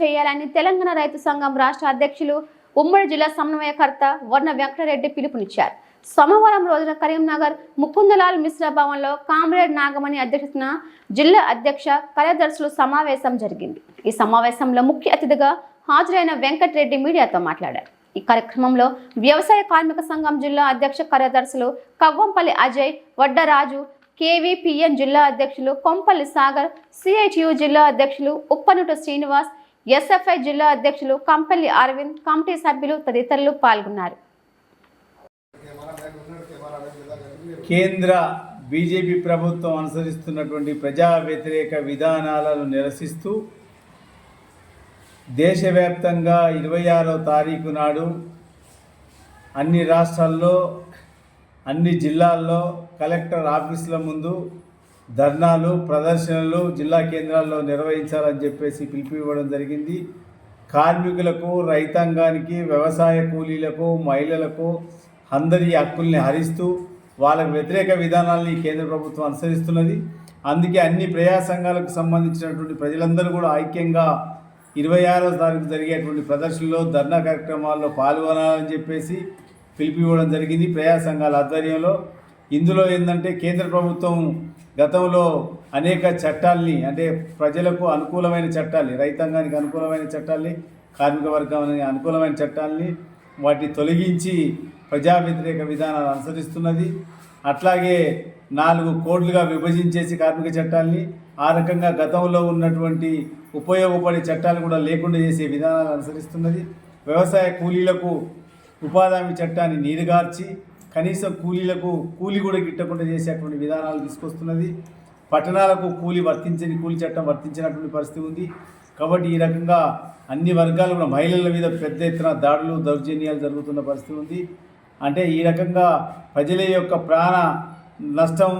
చేయాలని తెలంగాణ రైతు సంఘం రాష్ట్ర అధ్యక్షులు ఉమ్మడి జిల్లా సమన్వయకర్త వర్ణ వెంకటరెడ్డి పిలుపునిచ్చారు. సోమవారం రోజున కరీంనగర్ ముకుందలాల్ మిశ్రా భవన్లో కామ్రేడ్ నాగమణి అధ్యక్షతన జిల్లా అధ్యక్ష కార్యదర్శుల సమావేశం జరిగింది. ఈ సమావేశంలో ముఖ్య అతిథిగా హాజరైన వెంకటరెడ్డి మీడియాతో మాట్లాడారు. ఈ కార్యక్రమంలో వ్యవసాయ కార్మిక సంఘం జిల్లా అధ్యక్ష కార్యదర్శులు కవ్వంపల్లి అజయ్ వడ్డరాజు కేవీపీఎన్ జిల్లా అధ్యక్షులు కొంపల్లి సాగర్ సిహెచ్యు జిల్లా అధ్యక్షులు ఉప్పనుట శ్రీనివాస్ ఎస్ఎఫ్ఐ జిల్లా అధ్యక్షులు కంపల్లి అరవింద్ కమిటీ సభ్యులు తదితరులు పాల్గొన్నారు. కేంద్ర బీజేపీ ప్రభుత్వం అనుసరిస్తున్నటువంటి ప్రజా వ్యతిరేక విధానాలను నిరసిస్తూ దేశవ్యాప్తంగా ఇరవై ఆరో తారీఖు నాడు అన్ని రాష్ట్రాల్లో అన్ని జిల్లాల్లో కలెక్టర్ ఆఫీసుల ముందు ధర్నాలు ప్రదర్శనలు జిల్లా కేంద్రాల్లో నిర్వహించాలని చెప్పేసి పిలుపు ఇవ్వడం జరిగింది. కార్మికులకు రైతాంగానికి వ్యవసాయ కూలీలకు మహిళలకు అందరి హక్కుల్ని హరిస్తూ వాళ్ళకు వ్యతిరేక విధానాల్ని కేంద్ర ప్రభుత్వం అనుసరిస్తున్నది. అందుకే అన్ని ప్రజా సంఘాలకు సంబంధించినటువంటి ప్రజలందరూ కూడా ఐక్యంగా ఇరవై ఆరో తారీఖు జరిగేటువంటి ప్రదర్శనలో ధర్నా కార్యక్రమాల్లో పాల్గొనాలని చెప్పేసి పిలిపివ్వడం జరిగింది ప్రజా సంఘాల ఆధ్వర్యంలో. ఇందులో ఏంటంటే కేంద్ర ప్రభుత్వం గతంలో అనేక చట్టాల్ని అంటే ప్రజలకు అనుకూలమైన చట్టాలని రైతాంగానికి అనుకూలమైన చట్టాల్ని కార్మిక వర్గానికి అనుకూలమైన చట్టాల్ని వాటిని తొలగించి ప్రజా వ్యతిరేక విధానాలు అనుసరిస్తున్నది. అట్లాగే నాలుగు కోడ్లుగా విభజించేసి కార్మిక చట్టాల్ని ఆ రకంగా గతంలో ఉన్నటువంటి ఉపయోగపడే చట్టాలు కూడా లేకుండా చేసే విధానాలు అనుసరిస్తున్నది. వ్యవసాయ కూలీలకు ఉపాధి హామీ చట్టాన్ని నీరుగార్చి కనీసం కూలీలకు కూలి కూడా గిట్టకుండా చేసేటువంటి విధానాలు తీసుకొస్తున్నది. పట్టణాలకు కూలి వర్తించని కూలి చట్టం వర్తించినటువంటి పరిస్థితి ఉంది. కాబట్టి ఈ రకంగా అన్ని వర్గాలు కూడా మహిళల మీద పెద్ద ఎత్తున దాడులు దౌర్జన్యాలు జరుగుతున్న పరిస్థితి ఉంది. అంటే ఈ రకంగా ప్రజల యొక్క ప్రాణ నష్టం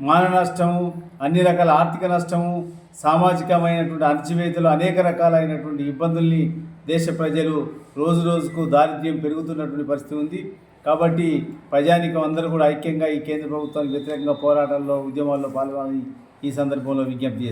మాన నష్టము అన్ని రకాల ఆర్థిక నష్టము సామాజికమైనటువంటి అణచివేతలు అనేక రకాలైనటువంటి ఇబ్బందుల్ని దేశ ప్రజలు రోజు రోజుకు దారిద్ర్యం పెరుగుతున్నటువంటి పరిస్థితి ఉంది. కాబట్టి ప్రజానికం అందరూ కూడా ఐక్యంగా ఈ కేంద్ర ప్రభుత్వానికి వ్యతిరేకంగా పోరాటాల్లో ఉద్యమాల్లో పాల్గొని ఈ సందర్భంలో విజ్ఞప్తి